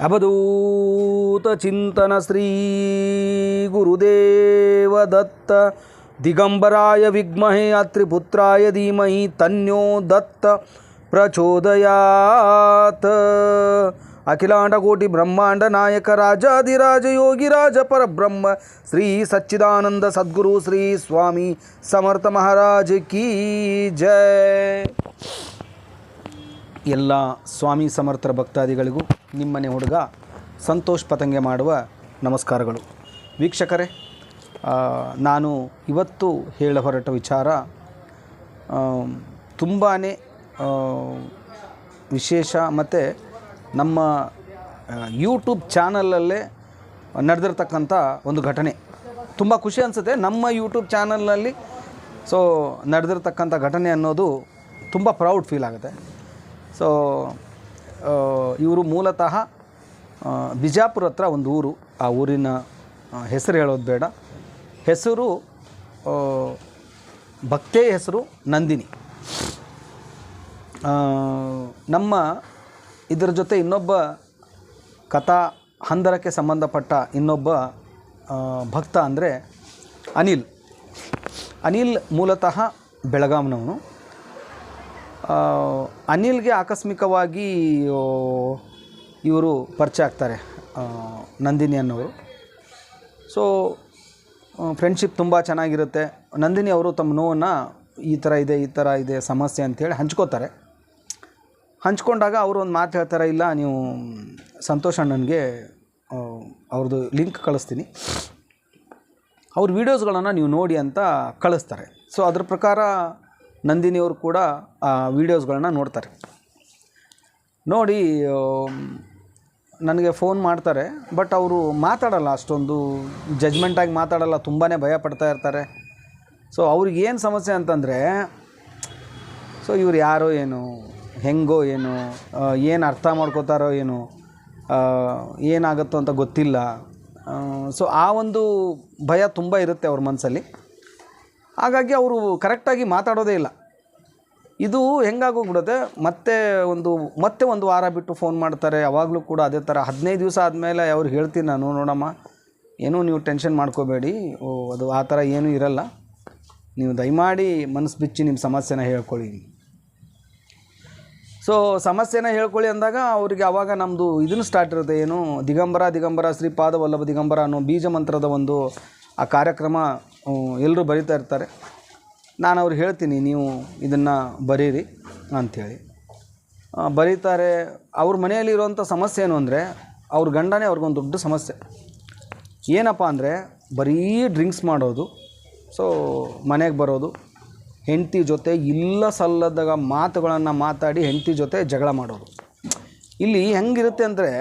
अवधूतचिन्तन श्रीगुरुदेवदत्त दिगंबराय विद्महे अत्रिपुत्राय धीमहि तन्यो दत्त। प्रचोदयात्। अखिलाण्डकोटिब्रह्माण्डनायकराजाधिराजयोगिराजपरब्रह्म। श्री सच्चिदानन्द सद्गुरु श्री स्वामी समर्थ महाराज की जय। ಎಲ್ಲ ಸ್ವಾಮಿ ಸಮರ್ಥರ ಭಕ್ತಾದಿಗಳಿಗೂ ನಿಮ್ಮನೆ ಹುಡುಗ ಸಂತೋಷ್ ಪತಂಗೆ ಮಾಡುವ ನಮಸ್ಕಾರಗಳು. ವೀಕ್ಷಕರೇ ನಾನು ಇವತ್ತು ಹೇಳ ಹೊರಟ ವಿಚಾರ ತುಂಬಾ ವಿಶೇಷ ಮತ್ತು ನಮ್ಮ ಯೂಟ್ಯೂಬ್ ಚಾನಲಲ್ಲೇ ನಡೆದಿರ್ತಕ್ಕಂಥ ಒಂದು ಘಟನೆ. ತುಂಬ ಖುಷಿ ಅನಿಸುತ್ತೆ. ನಮ್ಮ ಯೂಟ್ಯೂಬ್ ಚಾನಲ್ನಲ್ಲಿ ಸೊ, ನಡೆದಿರ್ತಕ್ಕಂಥ ಘಟನೆ ಅನ್ನೋದು ತುಂಬ ಪ್ರೌಡ್ ಫೀಲ್ ಆಗುತ್ತೆ. ಸೊ ಇವರು ಮೂಲತಃ ಬಿಜಾಪುರ ಹತ್ರ ಒಂದು ಊರು. ಆ ಊರಿನ ಹೆಸರು ಹೇಳೋದು ಬೇಡ. ಹೆಸರು ಭಕ್ತೆಯ ಹೆಸರು ನಂದಿನಿ. ನಮ್ಮ ಇದರ ಜೊತೆ ಇನ್ನೊಬ್ಬ ಕಥಾ ಹಂದರಕ್ಕೆ ಸಂಬಂಧಪಟ್ಟ ಇನ್ನೊಬ್ಬ ಭಕ್ತ ಅಂದರೆ ಅನಿಲ್. ಅನಿಲ್ ಮೂಲತಃ ಬೆಳಗಾಂನವನು. ಅನಿಲ್ಗೆ ಆಕಸ್ಮಿಕವಾಗಿ ಇವರು ಪರಿಚಯ ಆಗ್ತಾರೆ ನಂದಿನಿ ಅನ್ನೋರು. ಸೊ ಫ್ರೆಂಡ್ಶಿಪ್ ತುಂಬ ಚೆನ್ನಾಗಿರುತ್ತೆ. ನಂದಿನಿ ಅವರು ತಮ್ಮ ನೋವನ್ನು ಈ ಥರ ಇದೆ, ಈ ಥರ ಇದೆ, ಸಮಸ್ಯೆ ಅಂಥೇಳಿ ಹಂಚ್ಕೋತಾರೆ. ಹಂಚ್ಕೊಂಡಾಗ ಅವರು ಒಂದು ಮಾತು ಹೇಳ್ತಾರೆ, ಇಲ್ಲ, ನೀವು ಸಂತೋಷ್ ಅಣ್ಣನಿಗೆ ಅವ್ರದ್ದು ಲಿಂಕ್ ಕಳಿಸ್ತೀನಿ. ಅವ್ರ ವೀಡಿಯೋಸ್ಗಳನ್ನು ನೀವು ನೋಡಿ ಅಂತ ಕಳಿಸ್ತಾರೆ. ಸೊ ಅದ್ರ ಪ್ರಕಾರ ನಂದಿನಿಯವರು ಕೂಡ, ಆ ವೀಡಿಯೋಸ್ಗಳನ್ನ ನೋಡ್ತಾರೆ. ನೋಡಿ ನನಗೆ ಫೋನ್ ಮಾಡ್ತಾರೆ ಬಟ್ ಅವರು ಮಾತಾಡಲ್ಲ, ಅಷ್ಟೊಂದು ಜಜ್ಮೆಂಟಾಗಿ ಮಾತಾಡಲ್ಲ ತುಂಬಾ ಭಯ ಪಡ್ತಾ ಇರ್ತಾರೆ. ಸೊ ಅವ್ರಿಗೆ ಏನು ಸಮಸ್ಯೆ ಅಂತಂದರೆ ಸೊ ಇವ್ರು ಯಾರೋ ಏನು, ಹೆಂಗೋ ಏನು ಏನು ಅರ್ಥ ಮಾಡ್ಕೋತಾರೋ ಏನು ಏನಾಗುತ್ತೋ ಅಂತ ಗೊತ್ತಿಲ್ಲ. ಸೊ ಆ ಒಂದು ಭಯ ತುಂಬ ಇರುತ್ತೆ ಅವ್ರ ಮನಸ್ಸಲ್ಲಿ ಹಾಗಾಗಿ ಅವರು ಕರೆಕ್ಟಾಗಿ ಮಾತಾಡೋದೇ ಇಲ್ಲ. ಇದು ಹೆಂಗಾಗೋಗ್ಬಿಡುತ್ತೆ? ಮತ್ತೆ ಒಂದು ಮತ್ತೆ ಒಂದು ವಾರ ಬಿಟ್ಟು ಫೋನ್ ಮಾಡ್ತಾರೆ. ಯಾವಾಗಲೂ ಕೂಡ ಅದೇ ಥರ ಹದಿನೈದು ದಿವಸ ಆದಮೇಲೆ ಅವ್ರು ಹೇಳ್ತೀನಿ ನಾನು ನೋಡಮ್ಮ ಏನೂ ನೀವು ಟೆನ್ಷನ್ ಮಾಡ್ಕೋಬೇಡಿ. ಓ, ಅದು ಆ ಥರ ಏನೂ ಇರಲ್ಲ. ನೀವು ದಯಮಾಡಿ ಮನಸ್ಸು ಬಿಚ್ಚಿ ನಿಮ್ಮ ಸಮಸ್ಯೆನ ಹೇಳ್ಕೊಳ್ಳಿ. ಸೊ ಸಮಸ್ಯೆನ ಹೇಳ್ಕೊಳ್ಳಿ ಅಂದಾಗ ಅವರಿಗೆ ಆವಾಗ ನಮ್ಮದು ಇದನ್ನು ಸ್ಟಾರ್ಟ್ ಇರುತ್ತೆ. ಏನು ದಿಗಂಬರ ದಿಗಂಬರ ಶ್ರೀಪಾದ ವಲ್ಲಭ ದಿಗಂಬರ ಅನ್ನೋ ಬೀಜ ಮಂತ್ರದ ಒಂದು ಆ ಕಾರ್ಯಕ್ರಮ ಎಲ್ಲರೂ ಬರೀತಾ ಇರ್ತಾರೆ. ನಾನು ಅವ್ರಿಗೆ ಹೇಳ್ತೀನಿ, ನೀವು ಇದನ್ನು ಬರೀರಿ ಅಂಥೇಳಿ ಬರೀತಾರೆ, ಅವ್ರ ಮನೆಯಲ್ಲಿ ಇರುವಂಥ ಸಮಸ್ಯೆ ಏನು ಅಂದರೆ, ಅವ್ರ ಗಂಡನೇ ಅವ್ರಿಗೊಂದು ದೊಡ್ಡ ಸಮಸ್ಯೆ. ಏನಪ್ಪ ಅಂದರೆ, ಬರೀ ಡ್ರಿಂಕ್ಸ್ ಮಾಡೋದು ಸೊ ಮನೆಗೆ ಬರೋದು, ಹೆಂಡತಿ ಜೊತೆ ಇಲ್ಲ ಸಲ್ಲದಾಗ ಮಾತುಗಳನ್ನು ಮಾತಾಡಿ ಹೆಂಡತಿ ಜೊತೆ ಜಗಳ ಮಾಡೋದು. ಇಲ್ಲಿ ಹೆಂಗಿರುತ್ತೆ ಅಂದರೆ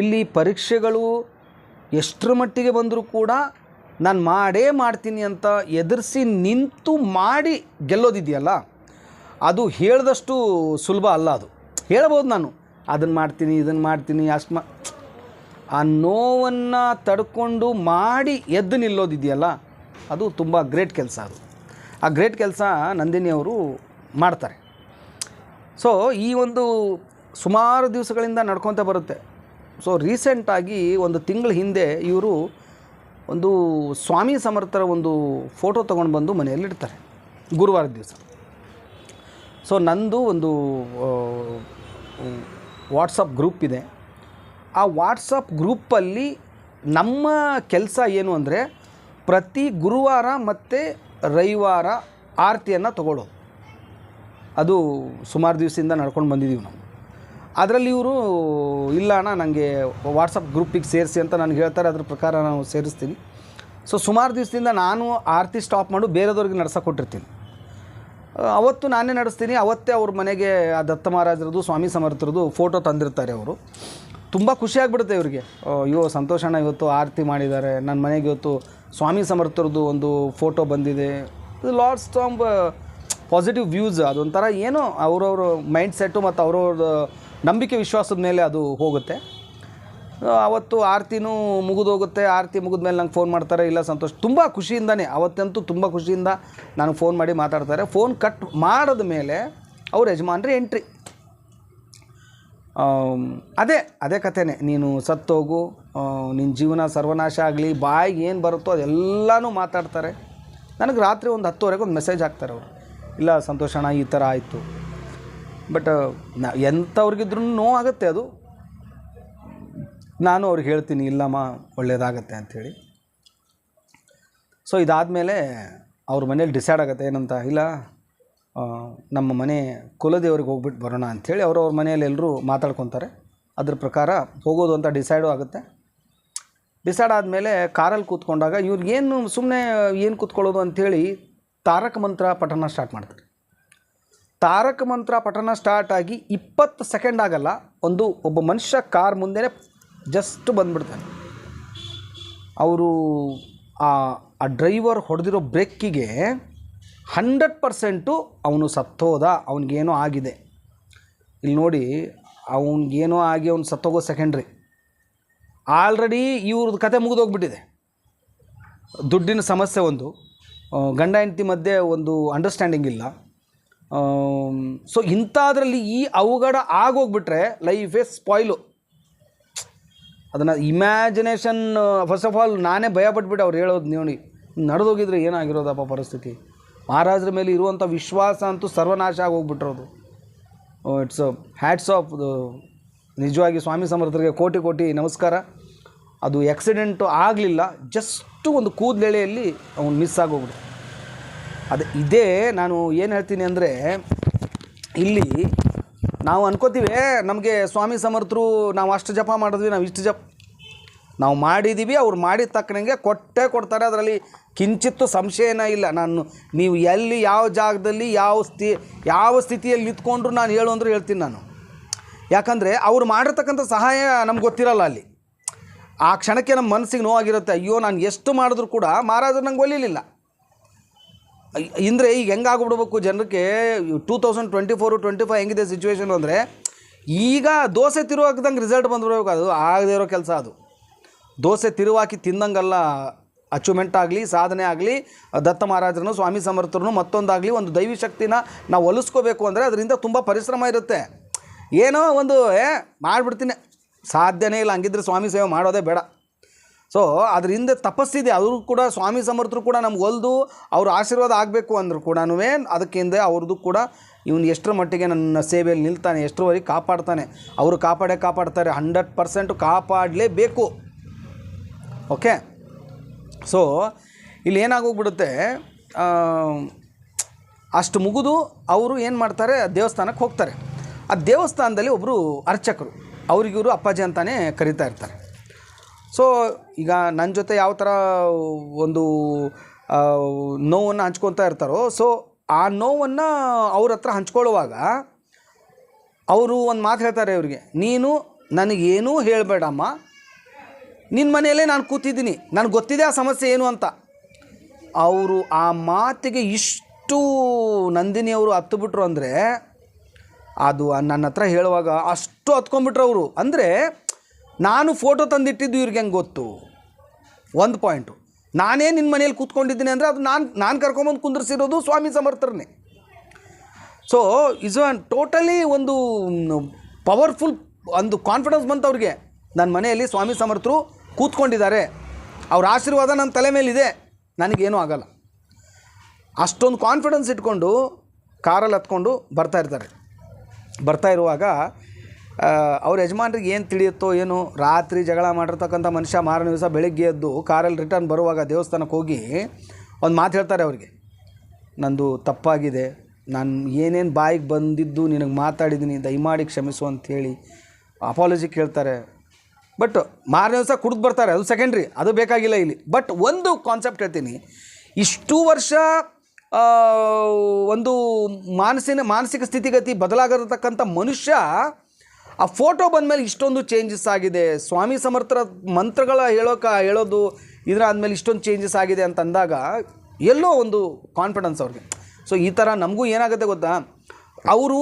ಇಲ್ಲಿ ಪರೀಕ್ಷೆಗಳು ಎಷ್ಟರ ಮಟ್ಟಿಗೆ ಬಂದರೂ ಕೂಡ ನಾನು ಮಾಡೇ ಮಾಡ್ತೀನಿ ಅಂತ ಎದುರಿಸಿ ನಿಂತು ಮಾಡಿ ಗೆಲ್ಲೋದಿದೆಯಲ್ಲ, ಅದು ಹೇಳಿದಷ್ಟು ಸುಲಭ ಅಲ್ಲ ಅದು. ಹೇಳ್ಬೋದು ನಾನು ಅದನ್ನು ಮಾಡ್ತೀನಿ ಇದನ್ನು ಮಾಡ್ತೀನಿ, ಅಷ್ಟು ಮಾ ಆ ನೋವನ್ನು ತಡ್ಕೊಂಡು ಮಾಡಿ ಎದ್ದು ನಿಲ್ಲೋದಿದೆಯಲ್ಲ, ಅದು ತುಂಬ ಗ್ರೇಟ್ ಕೆಲಸ ಅದು. ಆ ಗ್ರೇಟ್ ಕೆಲಸ ನಂದಿನಿ ಅವರು ಮಾಡ್ತಾರೆ. ಸೊ ಈ ಒಂದು ಸುಮಾರು ದಿವಸಗಳಿಂದ ನಡ್ಕೊತ ಬರುತ್ತೆ. ಸೊ ರೀಸೆಂಟಾಗಿ ಒಂದು ತಿಂಗಳ ಹಿಂದೆ ಇವರು ಒಂದು ಸ್ವಾಮಿ ಸಮರ್ಥರ ಒಂದು ಫೋಟೋ ತೊಗೊಂಡು ಬಂದು ಮನೆಯಲ್ಲಿ ಇಡ್ತಾರೆ. ಗುರುವಾರದ ದಿವಸ. ಸೊ ನಂದು ಒಂದು ವಾಟ್ಸಪ್ ಗ್ರೂಪ್ ಇದೆ. ಆ ವಾಟ್ಸಪ್ ಗ್ರೂಪಲ್ಲಿ ನಮ್ಮ ಕೆಲಸ ಏನು ಅಂದರೆ ಪ್ರತಿ ಗುರುವಾರ ಮತ್ತು ರವಿವಾರ ಆರತಿಯನ್ನು ತಗೊಳ್ಳೋದು. ಅದು ಸುಮಾರು ದಿವಸದಿಂದ ನಡ್ಕೊಂಡು ಬಂದಿದ್ದೀವಿ ನಾವು. ಅದರಲ್ಲಿ ಇವರು, ಇಲ್ಲ ಅಣ್ಣ ನನಗೆ ವಾಟ್ಸಪ್ ಗ್ರೂಪಿಗೆ ಸೇರಿಸಿ ಅಂತ ನನಗೆ ಹೇಳ್ತಾರೆ, ಅದ್ರ ಪ್ರಕಾರ ನಾವು ಸೇರಿಸ್ತೀನಿ. ಸೊ ಸುಮಾರು ದಿವಸದಿಂದ ನಾನು ಆರತಿ ಸ್ಟಾಪ್ ಮಾಡು ಬೇರೆಯವ್ರಿಗೆ ನಡ್ಸಕ್ಕೆ ಕೊಟ್ಟಿರ್ತೀನಿ. ಅವತ್ತು ನಾನೇ ನಡೆಸ್ತೀನಿ, ಅವತ್ತೇ ಅವ್ರ ಮನೆಗೆ ಆ ದತ್ತ ಮಹಾರಾಜರದು ಸ್ವಾಮಿ ಸಮರ್ಥರದು ಫೋಟೋ ತಂದಿರ್ತಾರೆ ಅವರು. ತುಂಬ ಖುಷಿಯಾಗ್ಬಿಡುತ್ತೆ ಇವರಿಗೆ. ಅಯ್ಯೋ ಸಂತೋಷಣ್ಣ ಇವತ್ತು ಆರತಿ ಮಾಡಿದ್ದಾರೆ ನನ್ನ ಮನೆಗೆ ಇವತ್ತು ಸ್ವಾಮಿ ಸಮರ್ಥರದು ಒಂದು ಫೋಟೋ ಬಂದಿದೆ. ಇದು ಲಾರ್ಡ್ಸ್ ಆಫ್ ಪಾಸಿಟಿವ್ ವ್ಯೂಸ್ ಅದೊಂಥರ ಏನೋ ಅವರವ್ರ ಮೈಂಡ್ ಸೆಟ್ಟು ಮತ್ತು ಅವ್ರವ್ರ ನಂಬಿಕೆ ವಿಶ್ವಾಸದ ಮೇಲೆ ಅದು ಹೋಗುತ್ತೆ. ಅವತ್ತು ಆರತಿನೂ ಮುಗಿದೋಗುತ್ತೆ ಆರತಿ ಮುಗಿದ ಮೇಲೆ ನಂಗೆ ಫೋನ್ ಮಾಡ್ತಾರೆ, ಇಲ್ಲ ಸಂತೋಷ್, ತುಂಬ ಖುಷಿಯಿಂದನೇ, ಅವತ್ತಂತೂ ತುಂಬ ಖುಷಿಯಿಂದ ನನಗೆ ಫೋನ್ ಮಾಡಿ ಮಾತಾಡ್ತಾರೆ. ಫೋನ್ ಕಟ್ ಮಾಡಿದ ಮೇಲೆ ಅವ್ರ ಯಜಮಾನ್ರಿ ಎಂಟ್ರಿ. ಅದೇ ಅದೇ ಕಥೆನೇ, ನೀನು ಸತ್ತೋಗು ನಿನ್ನ ಜೀವನ ಸರ್ವನಾಶ ಆಗಲಿ, ಬಾಯಿಗೆ ಏನು ಬರುತ್ತೋ ಅದೆಲ್ಲನೂ ಮಾತಾಡ್ತಾರೆ. ನನಗೆ ರಾತ್ರಿ ಒಂದು ಹತ್ತುವರೆಗೆ ಒಂದು ಮೆಸೇಜ್ ಹಾಕ್ತಾರೆ ಅವರು. ಇಲ್ಲ ಸಂತೋಷಣ ಈ ಥರ ಆಯಿತು. ಬಟ್ ನಾ ಎಂಥವ್ರಿಗಿದ್ರೂ ನೋವಾಗುತ್ತೆ ಅದು. ನಾನು ಅವ್ರಿಗೆ ಹೇಳ್ತೀನಿ, ಇಲ್ಲಮ್ಮ, ಒಳ್ಳೇದಾಗತ್ತೆ ಅಂಥೇಳಿ. ಸೊ ಇದಾದಮೇಲೆ ಅವ್ರ ಮನೇಲಿ ಡಿಸೈಡ್ ಆಗುತ್ತೆ, ಏನಂತ, ಇಲ್ಲ ನಮ್ಮ ಮನೆ ಕುಲದೇವ್ರಿಗೆ ಹೋಗ್ಬಿಟ್ಟು ಬರೋಣ ಅಂಥೇಳಿ ಅವ್ರವ್ರ ಅವ್ರ ಮನೆಯಲ್ಲಿ ಎಲ್ಲರೂ ಮಾತಾಡ್ಕೊತಾರೆ. ಅದ್ರ ಪ್ರಕಾರ ಹೋಗೋದು ಅಂತ ಡಿಸೈಡು ಆಗುತ್ತೆ. ಡಿಸೈಡ್ ಆದಮೇಲೆ ಕಾರಲ್ಲಿ ಕೂತ್ಕೊಂಡಾಗ ಇವ್ರಿಗೇನು ಸುಮ್ಮನೆ ಏನು ಕೂತ್ಕೊಳ್ಳೋದು ಅಂಥೇಳಿ ತಾರಕ ಮಂತ್ರ ಪಠಣ ಸ್ಟಾರ್ಟ್ ಮಾಡ್ತಾರೆ. ತಾರಕ ಮಂತ್ರ ಪಠಣ ಸ್ಟಾರ್ಟ್ ಆಗಿ ಇಪ್ಪತ್ತು ಸೆಕೆಂಡ್ ಆಗಲ್ಲ, ಒಂದು ಒಬ್ಬ ಮನುಷ್ಯ ಕಾರ್ ಮುಂದೆನೆ ಜಸ್ಟ್ ಬಂದ್ಬಿಡ್ತಾನೆ. ಅವರು ಆ ಆ ಡ್ರೈವರ್ ಹೊಡೆದಿರೋ ಬ್ರೇಕಿಗೆ ಹಂಡ್ರೆಡ್ ಪರ್ಸೆಂಟು ಅವನು ಸತ್ತೋದ, ಅವನಿಗೇನೋ ಆಗಿದೆ. ಇಲ್ಲಿ ನೋಡಿ, ಅವನಿಗೇನೋ ಆಗಿ ಅವ್ನು ಸತ್ತೋಗೋ ಸೆಕೆಂಡ್ರಿ ಆಲ್ರೆಡಿ ಇವ್ರದ್ದು ಕತೆ ಮುಗಿದೋಗ್ಬಿಟ್ಟಿದೆ. ದುಡ್ಡಿನ ಸಮಸ್ಯೆ ಒಂದು. ಗಂಡ ಹೆಂಡತಿ ಮಧ್ಯೆ ಒಂದು ಅಂಡರ್ಸ್ಟ್ಯಾಂಡಿಂಗ್ ಇಲ್ಲ. ಸೊ ಇಂಥದ್ರಲ್ಲಿ ಈ ಅವಘಡ ಆಗೋಗ್ಬಿಟ್ರೆ ಲೈಫೇ ಸ್ಪಾಯ್ಲು ಅದನ್ನು ಇಮ್ಯಾಜಿನೇಷನ್ ಫಸ್ಟ್ ಆಫ್ ಆಲ್ ನಾನೇ ಭಯ ಪಟ್ಬಿಟ್ಟು ಅವ್ರು ಹೇಳೋದು ನೋಡಿ, ನಡೆದೋಗಿದ್ರೆ ಏನಾಗಿರೋದಪ್ಪ ಪರಿಸ್ಥಿತಿ? ಮಹಾರಾಜರ ಮೇಲೆ ಇರುವಂಥ ವಿಶ್ವಾಸ ಅಂತೂ ಸರ್ವನಾಶ ಆಗೋಗ್ಬಿಟ್ಟಿರೋದು. ಇಟ್ಸ್ ಹ್ಯಾಟ್ಸ್ ಆಫ್ ನಿಜವಾಗಿ ಸ್ವಾಮಿ ಸಮರ್ಥರಿಗೆ ಕೋಟಿ ಕೋಟಿ ನಮಸ್ಕಾರ. ಅದು ಆಕ್ಸಿಡೆಂಟು ಆಗಲಿಲ್ಲ ಜಸ್ಟು ಒಂದು ಕೂದಲೆಳೆಯಲ್ಲಿ ಅವನು ಮಿಸ್ ಆಗೋಗ್ಬಿಡು ಅದೇ ಇದೇ ನಾನು ಏನು ಹೇಳ್ತೀನಿ ಅಂದರೆ, ಇಲ್ಲಿ ನಾವು ಅನ್ಕೋತೀವಿ ನಮಗೆ ಸ್ವಾಮಿ ಸಮರ್ಥರು ನಾವು ಅಷ್ಟು ಜಪ ಮಾಡಿದ್ವಿ, ನಾವು ಇಷ್ಟು ಜಪ ನಾವು ಮಾಡಿದ್ದೀವಿ ಅವ್ರು ಮಾಡಿದ ತಕ್ಕನಂಗೆ ಕೊಟ್ಟೇ ಕೊಡ್ತಾರೆ, ಅದರಲ್ಲಿ ಕಿಂಚಿತ್ತು ಸಂಶಯನೇ ಇಲ್ಲ. ನಾನು, ನೀವು ಎಲ್ಲಿ ಯಾವ ಜಾಗದಲ್ಲಿ ಯಾವ ಸ್ಥಿ, ಯಾವ ಸ್ಥಿತಿಯಲ್ಲಿ ನಿಂತ್ಕೊಂಡ್ರು ನಾನು ಹೇಳು ಅಂದರೆ ಹೇಳ್ತೀನಿ ನಾನು. ಯಾಕಂದರೆ ಅವ್ರು ಮಾಡಿರ್ತಕ್ಕಂಥ ಸಹಾಯ ನಮ್ಗೆ ಗೊತ್ತಿರಲ್ಲ ಅಲ್ಲಿ. ಆ ಕ್ಷಣಕ್ಕೆ ನಮ್ಮ ಮನಸ್ಸಿಗೆ ನೋವಾಗಿರುತ್ತೆ, ಅಯ್ಯೋ, ನಾನು ಎಷ್ಟು ಮಾಡಿದ್ರು ಕೂಡ ಮಹಾರಾಜರು ನಂಗೆ ಒಲಿಲಿಲ್ಲ. ಅಂದರೆ ಈಗ ಹೆಂಗಾಗ್ಬಿಡ್ಬೇಕು ಜನಕ್ಕೆ two thousand twenty four twenty five ಹೆಂಗಿದೆ ಸಿಚುವೇಶನ್ ಅಂದರೆ ಈಗ ದೋಸೆ ತಿರುವಾಕ್ದಂಗೆ ರಿಸಲ್ಟ್ ಬಂದ್ಬಿಡ್ಬೇಕು ಅದು ಆಗದೇ ಇರೋ ಕೆಲಸ ಅದು. ದೋಸೆ ತಿರುವಾಕಿ ತಿಂದಂಗಲ್ಲ ಅಚೀವ್ಮೆಂಟ್ ಆಗಲಿ, ಸಾಧನೆ ಆಗಲಿ, ದತ್ತ ಮಹಾರಾಜರನ್ನು, ಸ್ವಾಮಿ ಸಮರ್ಥರನ್ನು ಮತ್ತೊಂದಾಗಲಿ ಒಂದು ದೈವಿ ಶಕ್ತಿನ ನಾವು ಒಲಿಸ್ಕೋಬೇಕು ಅಂದರೆ ಅದರಿಂದ ತುಂಬ ಪರಿಶ್ರಮ ಇರುತ್ತೆ. ಏನೋ ಒಂದು, ಏ, ಮಾಡಿಬಿಡ್ತೀನಿ. ಸಾಧ್ಯನೇ ಇಲ್ಲ, ಹಂಗಿದ್ರೆ ಸ್ವಾಮಿ ಸೇವೆ ಮಾಡೋದೇ ಬೇಡ. ಸೊ ಅದ್ರ ಹಿಂದೆ ತಪಸ್ಸಿದೆ. ಅವರು ಕೂಡ, ಸ್ವಾಮಿ ಸಮರ್ಥರು ಕೂಡ ನಮ್ಗೆ ಒಲ್ದು, ಅವ್ರ ಆಶೀರ್ವಾದ ಆಗಬೇಕು ಅಂದ್ರು ಕೂಡ ಅದಕ್ಕೆ ಹಿಂದೆ ಅವ್ರದ್ದು ಕೂಡ ಇವನು ಎಷ್ಟರ ಮಟ್ಟಿಗೆ ನನ್ನ ಸೇವೆಯಲ್ಲಿ ನಿಲ್ತಾನೆ, ಎಷ್ಟರವರೆಗೆ ಕಾಪಾಡ್ತಾನೆ. ಅವರು ಕಾಪಾಡೇ ಕಾಪಾಡ್ತಾರೆ. ಹಂಡ್ರೆಡ್ ಪರ್ಸೆಂಟ್ ಕಾಪಾಡಲೇಬೇಕು. ಓಕೆ? ಸೊ ಇಲ್ಲಿ ಏನಾಗೋಗ್ಬಿಡುತ್ತೆ? ಅಷ್ಟು ಮುಗಿದು ಅವರು ಏನು ಮಾಡ್ತಾರೆ? ದೇವಸ್ಥಾನಕ್ಕೆ ಹೋಗ್ತಾರೆ. ಆ ದೇವಸ್ಥಾನದಲ್ಲಿ ಒಬ್ಬರು ಅರ್ಚಕರು. ಅವ್ರಿಗಿವರು ಅಪ್ಪಾಜಿ ಅಂತಾನೆ ಕರಿತಾ ಇರ್ತಾರೆ. ಸೊ ಈಗ ನನ್ನ ಜೊತೆ ಯಾವ ಥರ ಒಂದು ನೋವನ್ನು ಹಂಚ್ಕೊತಾ ಇರ್ತಾರೋ ಸೊ ಆ ನೋವನ್ನು ಅವ್ರ ಹತ್ರ ಹಂಚ್ಕೊಳ್ಳುವಾಗ ಅವರು ಒಂದು ಮಾತು ಹೇಳ್ತಾರೆ ಇವ್ರಿಗೆ, ನೀನು ನನಗೇನೂ ಹೇಳಬೇಡಮ್ಮ. ನಿನ್ನ ಮನೆಯಲ್ಲೇ ನಾನು ಕೂತಿದ್ದೀನಿ. ನನಗೆ ಗೊತ್ತಿದೆ ಆ ಸಮಸ್ಯೆ ಏನು ಅಂತ. ಅವರು ಆ ಮಾತಿಗೆ ಇಷ್ಟು ನಂದಿನಿಯವರು ಹತ್ತು ಬಿಟ್ರು ಅಂದರೆ, ಅದು ನನ್ನ ಹತ್ರ ಹೇಳುವಾಗ ಅಷ್ಟು ಹತ್ಕೊಂಡ್ಬಿಟ್ರು ಅವರು. ಅಂದರೆ ನಾನು ಫೋಟೋ ತಂದಿಟ್ಟಿದ್ದು ಇವ್ರಿಗೆ ಹೆಂಗೆ ಗೊತ್ತು? ಒಂದು ಪಾಯಿಂಟು ನಾನೇ ನಿನ್ನ ಮನೇಲಿ ಕೂತ್ಕೊಂಡಿದ್ದೀನಿ ಅಂದರೆ ಅದು ನಾನು ನಾನು ಕರ್ಕೊಂಬಂದು ಕುಂದಿರ್ಸಿರೋದು ಸ್ವಾಮಿ ಸಮರ್ಥರನ್ನೇ ಸೊ ಇಸ್ ಅನ್ ಟೋಟಲಿ ಒಂದು ಪವರ್ಫುಲ್ ಒಂದು ಕಾನ್ಫಿಡೆನ್ಸ್ ಬಂತು ಅವ್ರಿಗೆ. ನನ್ನ ಮನೆಯಲ್ಲಿ ಸ್ವಾಮಿ ಸಮರ್ಥರು ಕೂತ್ಕೊಂಡಿದ್ದಾರೆ. ಅವ್ರ ಆಶೀರ್ವಾದ ನನ್ನ ತಲೆ ಮೇಲಿದೆ. ನನಗೇನೂ ಆಗಲ್ಲ. ಅಷ್ಟೊಂದು ಕಾನ್ಫಿಡೆನ್ಸ್ ಇಟ್ಕೊಂಡು ಕಾರಲ್ಲಿ ಹತ್ಕೊಂಡು ಬರ್ತಾ ಇರ್ತಾರೆ. ಬರ್ತಾ ಇರುವಾಗ ಅವ್ರ ಯಜಮಾನ್ರಿಗೆ ಏನು ತಿಳಿಯುತ್ತೋ ಏನು? ರಾತ್ರಿ ಜಗಳ ಮಾಡಿರ್ತಕ್ಕಂಥ ಮನುಷ್ಯ ಮಾರನೇ ದಿವಸ ಬೆಳಗ್ಗೆ ಎದ್ದು ಕಾರಲ್ಲಿ ರಿಟರ್ನ್ ಬರುವಾಗ ದೇವಸ್ಥಾನಕ್ಕೆ ಹೋಗಿ ಒಂದು ಮಾತು ಹೇಳ್ತಾರೆ ಅವ್ರಿಗೆ. ನಂದು ತಪ್ಪಾಗಿದೆ. ನಾನು ಏನೇನು ಬಾಯಿಗೆ ಬಂದಿದ್ದು ನಿನಗೆ ಮಾತಾಡಿದ್ದೀನಿ ದಯಮಾಡಿ ಕ್ಷಮಿಸು ಅಂಥೇಳಿ ಅಪಾಲಜಿ ಕೇಳ್ತಾರೆ. ಬಟ್ ಮಾರನೇ ದಿವಸ ಕುಡ್ದು ಬರ್ತಾರೆ, ಅದು ಸೆಕೆಂಡ್ರಿ ಅದು ಬೇಕಾಗಿಲ್ಲ ಇಲ್ಲಿ. ಬಟ್ ಒಂದು ಕಾನ್ಸೆಪ್ಟ್ ಹೇಳ್ತೀನಿ. ಇಷ್ಟು ವರ್ಷ ಒಂದು ಮಾನಸಿನ, ಮಾನಸಿಕ ಸ್ಥಿತಿಗತಿ ಬದಲಾಗಿರತಕ್ಕಂಥ ಮನುಷ್ಯ ಆ ಫೋಟೋ ಬಂದಮೇಲೆ ಇಷ್ಟೊಂದು ಚೇಂಜಸ್ ಆಗಿದೆ. ಸ್ವಾಮಿ ಸಮರ್ಥರ ಮಂತ್ರಗಳ ಹೇಳೋಕ, ಹೇಳೋದು ಇದರ ಆದಮೇಲೆ ಇಷ್ಟೊಂದು ಚೇಂಜಸ್ ಆಗಿದೆ ಅಂತ ಅಂದಾಗ ಎಲ್ಲೋ ಒಂದು ಕಾನ್ಫಿಡೆನ್ಸ್ ಅವ್ರಿಗೆ. ಸೊ ಈ ಥರ ನಮಗೂ ಏನಾಗುತ್ತೆ ಗೊತ್ತಾ? ಅವರು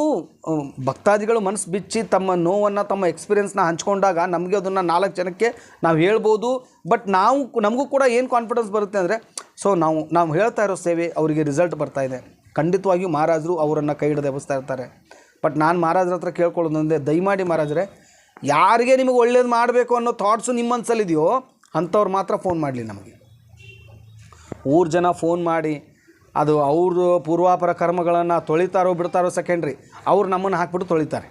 ಭಕ್ತಾದಿಗಳು ಮನಸ್ಸು ಬಿಚ್ಚಿ ತಮ್ಮ ನೋವನ್ನು, ತಮ್ಮ ಎಕ್ಸ್ಪೀರಿಯೆನ್ಸ್ನ ಹಂಚ್ಕೊಂಡಾಗ ನಮಗೆ ಅದನ್ನು ನಾಲ್ಕು ಜನಕ್ಕೆ ನಾವು ಹೇಳ್ಬೋದು. ಬಟ್ ನಾವು, ನಮಗೂ ಕೂಡ ಏನು ಕಾನ್ಫಿಡೆನ್ಸ್ ಬರುತ್ತೆ ಅಂದರೆ ಸೊ ನಾವು ನಾವು ಹೇಳ್ತಾ ಇರೋ ಸೇವೆ ಅವರಿಗೆ ರಿಸಲ್ಟ್ ಬರ್ತಾ ಇದೆ. ಖಂಡಿತವಾಗಿಯೂ ಮಹಾರಾಜರು ಅವರನ್ನು ಕೈ ಹಿಡಿದು ಎಬ್ಬಿಸ್ತಾ ಇರ್ತಾರೆ. ಬಟ್ ನಾನು ಮಹಾರಾಜರ ಹತ್ರ ಕೇಳ್ಕೊಳ್ಳೋದಂದರೆ ದಯಮಾಡಿ ಮಹಾರಾಜರೇ, ಯಾರಿಗೆ ನಿಮಗೆ ಒಳ್ಳೇದು ಮಾಡಬೇಕು ಅನ್ನೋ ಥಾಟ್ಸು ನಿಮ್ಮ ಮನಸ್ಸಲ್ಲಿದೆಯೋ ಅಂಥವ್ರು ಮಾತ್ರ ಫೋನ್ ಮಾಡಲಿ ನಮಗೆ. ಊರು ಜನ ಫೋನ್ ಮಾಡಿ, ಅದು ಅವರು ಪೂರ್ವಾಪರ ಕರ್ಮಗಳನ್ನು ತೊಳಿತಾರೋ ಬಿಡ್ತಾರೋ ಸೆಕೆಂಡ್ರಿ ಅವ್ರು ನಮ್ಮನ್ನು ಹಾಕ್ಬಿಟ್ಟು ತೊಳಿತಾರೆ.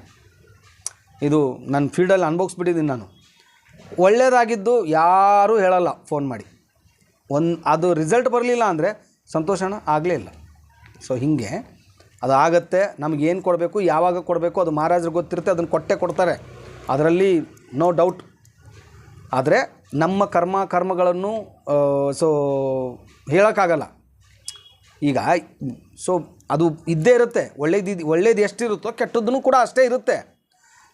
ಇದು ನನ್ನ ಫೀಲ್ಡಲ್ಲಿ ಅನ್ಭವಿಸ್ಬಿಟ್ಟಿದ್ದೀನಿ ನಾನು. ಒಳ್ಳೆಯದಾಗಿದ್ದು ಯಾರೂ ಹೇಳಲ್ಲ ಫೋನ್ ಮಾಡಿ. ಒಂದು, ಅದು ರಿಸಲ್ಟ್ ಬರಲಿಲ್ಲ ಅಂದರೆ ಸಂತೋಷನ ಆಗಲೇ ಇಲ್ಲ. ಸೊ ಹೀಗೆ. ಅದು ಆಗುತ್ತೆ ನಮ್ಗೆ ಏನು ಕೊಡಬೇಕು, ಯಾವಾಗ ಕೊಡಬೇಕು, ಅದು ಮಹಾರಾಜರು ಗೊತ್ತಿರುತ್ತೆ, ಅದನ್ನು ಕೊಟ್ಟೆ ಕೊಡ್ತಾರೆ. ಅದರಲ್ಲಿ ನೋ ಡೌಟ್ ಆದರೆ ನಮ್ಮ ಕರ್ಮ ಕರ್ಮಗಳನ್ನು ಸೊ ಹೇಳೋಕ್ಕಾಗಲ್ಲ. ಈಗ ಸೊ ಅದು ಇದ್ದೇ ಇರುತ್ತೆ. ಒಳ್ಳೇದು ಒಳ್ಳೇದು ಎಷ್ಟಿರುತ್ತೋ ಕೆಟ್ಟದ್ದು ಕೂಡ ಅಷ್ಟೇ ಇರುತ್ತೆ.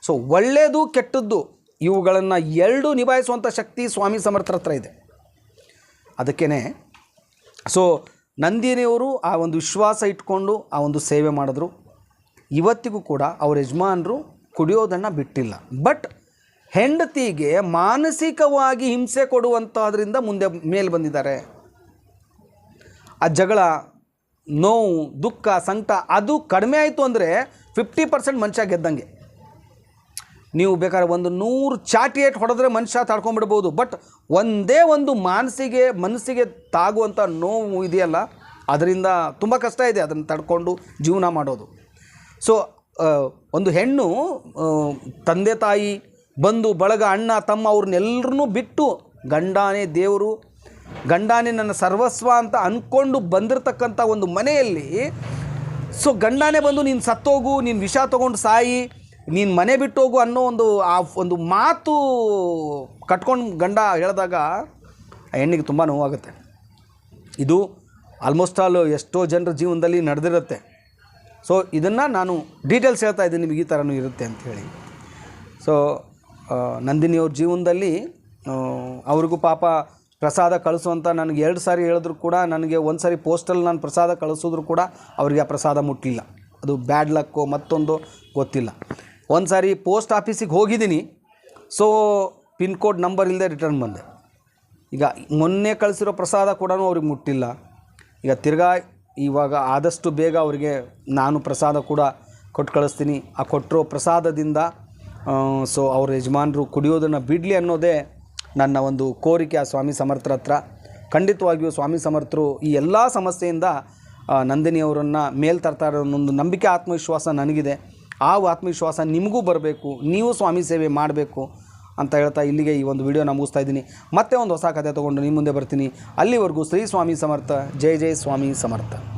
ಸೊ ಒಳ್ಳೆಯದು ಕೆಟ್ಟದ್ದು, ಇವುಗಳನ್ನು ಎರಡು ನಿಭಾಯಿಸುವಂಥ ಶಕ್ತಿ ಸ್ವಾಮಿ ಸಮರ್ಥರ ಹತ್ರ ಇದೆ. ಅದಕ್ಕೇ ಸೊ ನಂದಿನಿಯವರು ಆ ಒಂದು ವಿಶ್ವಾಸ ಇಟ್ಕೊಂಡು ಆ ಒಂದು ಸೇವೆ ಮಾಡಿದ್ರು. ಇವತ್ತಿಗೂ ಕೂಡ ಅವ್ರ ಯಜಮಾನರು ಕುಡಿಯೋದನ್ನು ಬಿಟ್ಟಿಲ್ಲ. ಬಟ್ ಹೆಂಡತಿಗೆ ಮಾನಸಿಕವಾಗಿ ಹಿಂಸೆ ಕೊಡುವಂಥದ್ರಿಂದ ಮುಂದೆ ಮೇಲೆ ಬಂದಿದ್ದಾರೆ. ಆ ಜಗಳ, ನೋವು, ದುಃಖ, ಸಂಕಟ ಅದು ಕಡಿಮೆ ಆಯಿತು ಅಂದರೆ ಫಿಫ್ಟಿ ಪರ್ಸೆಂಟ್ ಮನುಷ್ಯ ಗೆದ್ದಂಗೆ. ನೀವು ಬೇಕಾದ್ರೆ ಒಂದು ನೂರು ಚಾಟಿ ಏಟ್ ಹೊಡೆದ್ರೆ ಮನುಷ್ಯ ತಾಡ್ಕೊಂಡ್ಬಿಡ್ಬೋದು. ಬಟ್ ಒಂದೇ ಒಂದು ಮಾನಸಿಗೆ, ಮನಸ್ಸಿಗೆ ತಾಗುವಂಥ ನೋವು ಇದೆಯಲ್ಲ, ಅದರಿಂದ ತುಂಬ ಕಷ್ಟ ಇದೆ ಅದನ್ನು ತಡ್ಕೊಂಡು ಜೀವನ ಮಾಡೋದು. ಸೊ ಒಂದು ಹೆಣ್ಣು ತಂದೆ ತಾಯಿ ಬಂಧು ಬಳಗ ಅಣ್ಣ, ತಮ್ಮ ಅವ್ರನ್ನೆಲ್ಲರನ್ನೂ ಬಿಟ್ಟು ಗಂಡಾನೇ ದೇವರು, ಗಂಡಾನೆ ನನ್ನ ಸರ್ವಸ್ವ ಅಂತ ಅಂದ್ಕೊಂಡು ಬಂದಿರತಕ್ಕಂಥ ಒಂದು ಮನೆಯಲ್ಲಿ ಸೊ ಗಂಡಾನೆ ಬಂದು ನೀನು ಸತ್ತೋಗು, ನೀನು ವಿಷ ತೊಗೊಂಡು ಸಾಯಿ ನೀನು ಮನೆ ಬಿಟ್ಟು ಹೋಗು ಅನ್ನೋ ಒಂದು ಆ ಒಂದು ಮಾತು ಕಟ್ಕೊಂಡು ಗಂಡ ಹೇಳಿದಾಗ ಆ ಹೆಣ್ಣಿಗೆ ತುಂಬ ನೋವಾಗುತ್ತೆ. ಇದು ಆಲ್ಮೋಸ್ಟ್ ಆಲ್ ಎಷ್ಟೋ ಜನರ ಜೀವನದಲ್ಲಿ ನಡೆದಿರುತ್ತೆ. ಸೊ ಇದನ್ನು ನಾನು ಡೀಟೇಲ್ಸ್ ಹೇಳ್ತಾ ಇದ್ದೀನಿ ನಿಮಗೆ ಈ ಥರನೂ ಇರುತ್ತೆ ಅಂಥೇಳಿ ಸೊ ನಂದಿನಿಯವ್ರ ಜೀವನದಲ್ಲಿ ಅವ್ರಿಗೂ ಪಾಪ ಪ್ರಸಾದ ಕಳಿಸುವಂತ ನನಗೆ ಎರಡು ಸಾರಿ ಹೇಳಿದ್ರು ಕೂಡ ನನಗೆ ಒಂದು ಸಾರಿ ಪೋಸ್ಟಲ್ಲಿ ನಾನು ಪ್ರಸಾದ ಕಳಿಸಿದ್ರು ಕೂಡ ಅವರಿಗೆ ಆ ಪ್ರಸಾದ ಮುಟ್ಟಲಿಲ್ಲ ಅದು ಬ್ಯಾಡ್ ಲಕ್ಕೋ ಮತ್ತೊಂದು ಗೊತ್ತಿಲ್ಲ. ಒಂದು ಸಾರಿ ಪೋಸ್ಟ್ ಆಫೀಸಿಗೆ ಹೋಗಿದ್ದೀನಿ. ಸೊ ಪಿನ್ ಕೋಡ್ ನಂಬರ್ ಇಲ್ಲದೆ ರಿಟರ್ನ್ ಬಂದೆ. ಈಗ ಮೊನ್ನೆ ಕಳಿಸಿರೋ ಪ್ರಸಾದ ಕೂಡ ಅವ್ರಿಗೆ ಮುಟ್ಟಿಲ್ಲ. ಈಗ ತಿರ್ಗಾ ಇವಾಗ ಆದಷ್ಟು ಬೇಗ ಅವರಿಗೆ ನಾನು ಪ್ರಸಾದ ಕೂಡ ಕೊಟ್ಟು ಕಳಿಸ್ತೀನಿ. ಆ ಕೊಟ್ಟಿರೋ ಪ್ರಸಾದದಿಂದ ಸೊ ಅವ್ರ ಯಜಮಾನರು ಕುಡಿಯೋದನ್ನು ಬಿಡಲಿ ಅನ್ನೋದೇ ನನ್ನ ಒಂದು ಕೋರಿಕೆ ಆ ಸ್ವಾಮಿ ಸಮರ್ಥರ ಹತ್ರ. ಖಂಡಿತವಾಗಿಯೂ ಸ್ವಾಮಿ ಸಮರ್ಥರು ಈ ಎಲ್ಲ ಸಮಸ್ಯೆಯಿಂದ ನಂದಿನಿ ನಂದಿನಿಯವರನ್ನು ಮೇಲ್ ತರ್ತಾರೆ ಅನ್ನೋ ಒಂದು ನಂಬಿಕೆ, ಆತ್ಮವಿಶ್ವಾಸ ನನಗಿದೆ. ಆ ಆತ್ಮವಿಶ್ವಾಸ ನಿಮಗೂ ಬರಬೇಕು, ನೀವು ಸ್ವಾಮಿ ಸೇವೆ ಮಾಡಬೇಕು ಅಂತ ಹೇಳ್ತಾ ಇಲ್ಲಿಗೆ ಈ ಒಂದು ವಿಡಿಯೋನ ಮುಗಿಸ್ತಾ ಇದ್ದೀನಿ. ಮತ್ತೆ ಒಂದು ಹೊಸ ಕಥೆ ತೊಗೊಂಡು ನಿಮ್ಮ ಮುಂದೆ ಬರ್ತೀನಿ. ಅಲ್ಲಿವರೆಗೂ ಶ್ರೀ ಸ್ವಾಮಿ ಸಮರ್ಥ, ಜೈ ಜೈ ಸ್ವಾಮಿ ಸಮರ್ಥ.